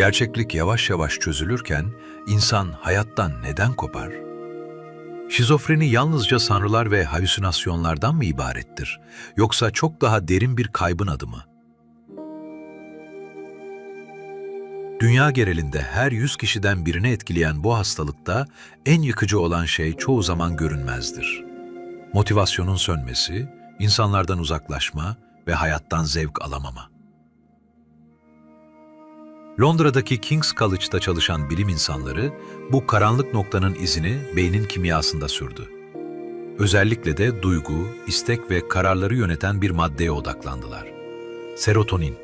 Gerçeklik yavaş yavaş çözülürken insan hayattan neden kopar? Şizofreni yalnızca sanrılar ve halüsinasyonlardan mı ibarettir? Yoksa çok daha derin bir kaybın adı mı? Dünya genelinde her 100 kişiden birini etkileyen bu hastalıkta en yıkıcı olan şey çoğu zaman görünmezdir. Motivasyonun sönmesi, insanlardan uzaklaşma ve hayattan zevk alamama. Londra'daki King's College'da çalışan bilim insanları bu karanlık noktanın izini beynin kimyasında sürdü. Özellikle de duygu, istek ve kararları yöneten bir maddeye odaklandılar. Serotonin.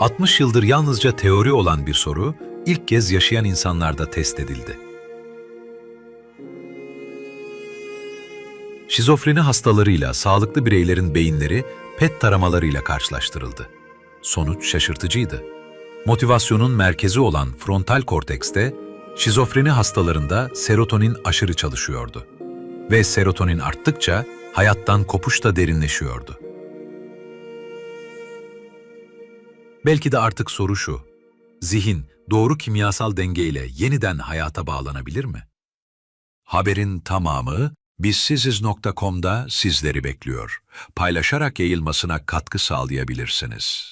60 yıldır yalnızca teori olan bir soru, ilk kez yaşayan insanlarda test edildi. Şizofreni hastalarıyla sağlıklı bireylerin beyinleri PET taramalarıyla karşılaştırıldı. Sonuç şaşırtıcıydı. Motivasyonun merkezi olan frontal kortekste, şizofreni hastalarında serotonin aşırı çalışıyordu. Ve serotonin arttıkça hayattan kopuş da derinleşiyordu. Belki de artık soru şu, zihin doğru kimyasal dengeyle yeniden hayata bağlanabilir mi? Haberin tamamı bizsiziz.com'da sizleri bekliyor. Paylaşarak yayılmasına katkı sağlayabilirsiniz.